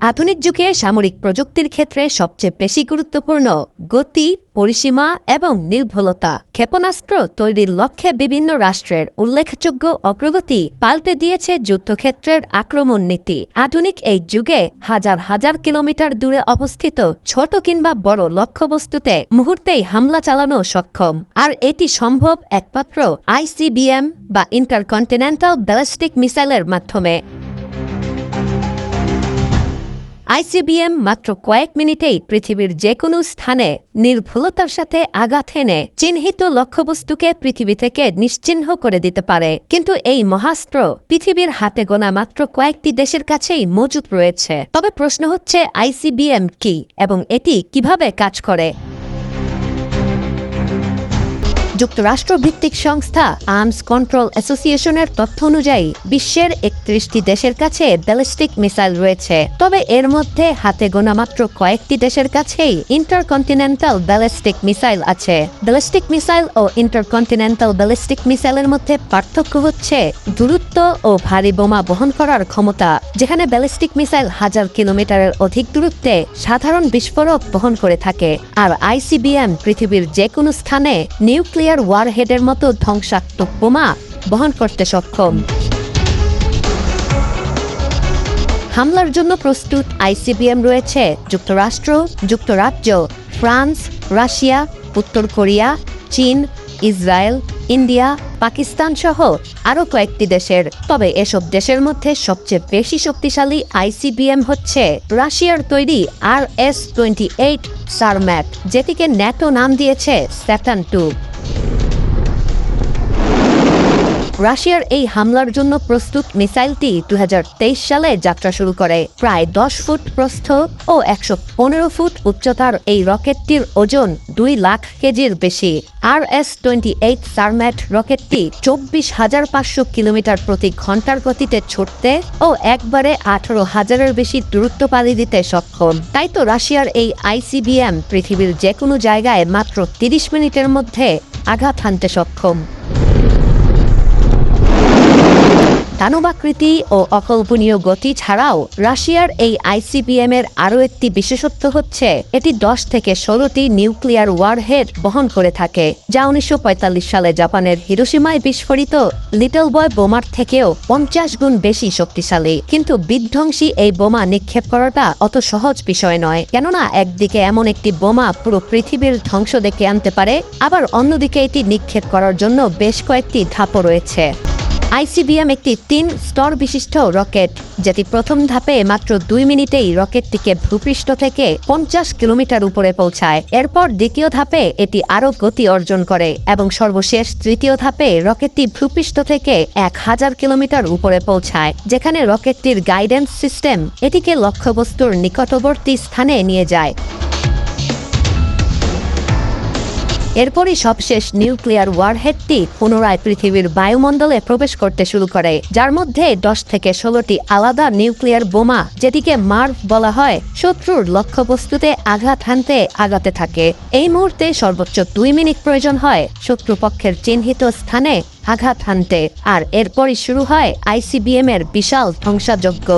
আধুনিক যুগে সামরিক প্রযুক্তির ক্ষেত্রে সবচেয়ে বেশি গুরুত্বপূর্ণ গতি, পরিসীমা এবং নির্ভুলতা। ক্ষেপণাস্ত্র তৈরির লক্ষ্যে বিভিন্ন রাষ্ট্রের উল্লেখযোগ্য অগ্রগতি পাল্টে দিয়েছে যুদ্ধক্ষেত্রের আক্রমণ নীতি। আধুনিক এই যুগে হাজার হাজার কিলোমিটার দূরে অবস্থিত ছোট কিংবা বড় লক্ষ্যবস্তুতে মুহূর্তেই হামলা চালানো সক্ষম। আর এটি সম্ভব একমাত্র আইসিবিএম বা ইন্টারকন্টিনেন্টাল ব্যালিস্টিক মিসাইলের মাধ্যমে। আইসিবিএম মাত্র কয়েক মিনিটেই পৃথিবীর যে কোনো স্থানে নির্ভুলতার সাথে আঘাত এনে চিহ্নিত লক্ষ্যবস্তুকে পৃথিবী থেকে নিশ্চিহ্ন করে দিতে পারে। কিন্তু এই মহাস্ত্র পৃথিবীর হাতে গোনা মাত্র কয়েকটি দেশের কাছেই মজুদ রয়েছে। তবে প্রশ্ন হচ্ছে আইসিবিএম কি এবং এটি কীভাবে কাজ করে? যুক্তরাষ্ট্র ভিত্তিক সংস্থা আর্মস কন্ট্রোল অ্যাসোসিয়েশনের তথ্য অনুযায়ী, বিশ্বের একত্রিশটি দেশের কাছে ব্যালিস্টিক মিসাইল রয়েছে। তবে এর মধ্যে হাতে গোনা মাত্র কয়েকটি দেশের কাছেই ইন্টারকন্টিনেন্টাল ব্যালিস্টিক মিসাইল আছে। ব্যালিস্টিক মিসাইল ও ইন্টারকন্টিনেন্টাল ব্যালিস্টিক মিসাইলের মধ্যে পার্থক্য হচ্ছে দূরত্ব ও ভারী বোমা বহন করার ক্ষমতা, যেখানে ব্যালিস্টিক মিসাইল হাজার কিলোমিটারের অধিক দূরত্বে সাধারণ বিস্ফোরক বহন করে থাকে। আর আইসিবিএম পৃথিবীর যে কোনো স্থানে নিউক্লিয়ার ওয়ারহেডের মতো ধ্বংসাত্মক বোমা বহন করতে সক্ষম। হামলার জন্য প্রস্তুত আইসিবিএম রয়েছে যুক্তরাষ্ট্র, যুক্তরাজ্য, ফ্রান্স, রাশিয়া, উত্তর কোরিয়া, চীন, ইসরায়েল, ইন্ডিয়া, পাকিস্তান সহ আরও কয়েকটি দেশের। তবে এসব দেশের মধ্যে সবচেয়ে বেশি শক্তিশালী আইসিবিএম হচ্ছে রাশিয়ার তৈরি R S twenty eight Sarmat, যেটিকে ন্যাটো নাম দিয়েছে স্যাটান টু। রাশিয়ার এই হামলার জন্য প্রস্তুত মিসাইলটি দু হাজার তেইশ সালে যাত্রা শুরু করে। প্রায় দশ ফুট প্রস্থ ও একশো পনেরো ফুট উচ্চতার এই রকেটটির ওজন দুই লাখ কেজির বেশি। R S twenty eight Sarmat রকেটটি চব্বিশ হাজার পাঁচশো কিলোমিটার প্রতি ঘণ্টার গতিতে ছুটতে ও একবারে আঠারো হাজারের বেশি দূরত্ব পাড়ি দিতে সক্ষম। তাই তো রাশিয়ার এই আইসিবিএম পৃথিবীর যে কোনো জায়গায় মাত্র তিরিশ মিনিটের মধ্যে আঘাত হানতে সক্ষম। দানবাকৃতি ও অকল্পনীয় গতি ছাড়াও রাশিয়ার এই আইসিবিএম এর আরও একটি বিশেষত্ব হচ্ছে, এটি দশ থেকে ষোলোটি নিউক্লিয়ার ওয়ারহেড বহন করে থাকে, যা উনিশশো পঁয়তাল্লিশ সালে জাপানের হিরোসীমায় বিস্ফোরিত লিটল বয় বোমার থেকেও পঞ্চাশ গুণ বেশি শক্তিশালী। কিন্তু বিধ্বংসী এই বোমা নিক্ষেপ করাটা অত সহজ বিষয় নয়, কেননা একদিকে এমন একটি বোমা পুরো পৃথিবীর ধ্বংস ডেকে আনতে পারে, আবার অন্যদিকে এটি নিক্ষেপ করার জন্য বেশ কয়েকটি ধাপও রয়েছে। আইসিবিএম একটি তিন স্তর বিশিষ্ট রকেট, যেটি প্রথম ধাপে মাত্র দুই মিনিটেই রকেটটিকে ভূপৃষ্ঠ থেকে পঞ্চাশ কিলোমিটার উপরে পৌঁছায়। এরপর দ্বিতীয় ধাপে এটি আরও গতি অর্জন করে এবং সর্বশেষ তৃতীয় ধাপে রকেটটি ভূপৃষ্ঠ থেকে এক হাজার কিলোমিটার উপরে পৌঁছায়, যেখানে রকেটটির গাইডেন্স সিস্টেম এটিকে লক্ষ্যবস্তুর নিকটবর্তী স্থানে নিয়ে যায়। এরপরই সবশেষ নিউক্লিয়ার ওয়ারহেডটি পুনরায় পৃথিবীর বায়ুমণ্ডলে প্রবেশ করতে শুরু করে, যার মধ্যে দশ থেকে ষোলোটি আলাদা নিউক্লিয়ার বোমা, যেটিকে মার্ভ বলা হয়, শত্রুর লক্ষ্যবস্তুতে আঘাত হানতে আগাতে থাকে। এই মুহূর্তে সর্বোচ্চ দুই মিনিট প্রয়োজন হয় শত্রুপক্ষের চিহ্নিত স্থানে আঘাত হানতে, আর এরপরই শুরু হয় আইসিবিএম এর বিশাল ধ্বংসাযজ্ঞ।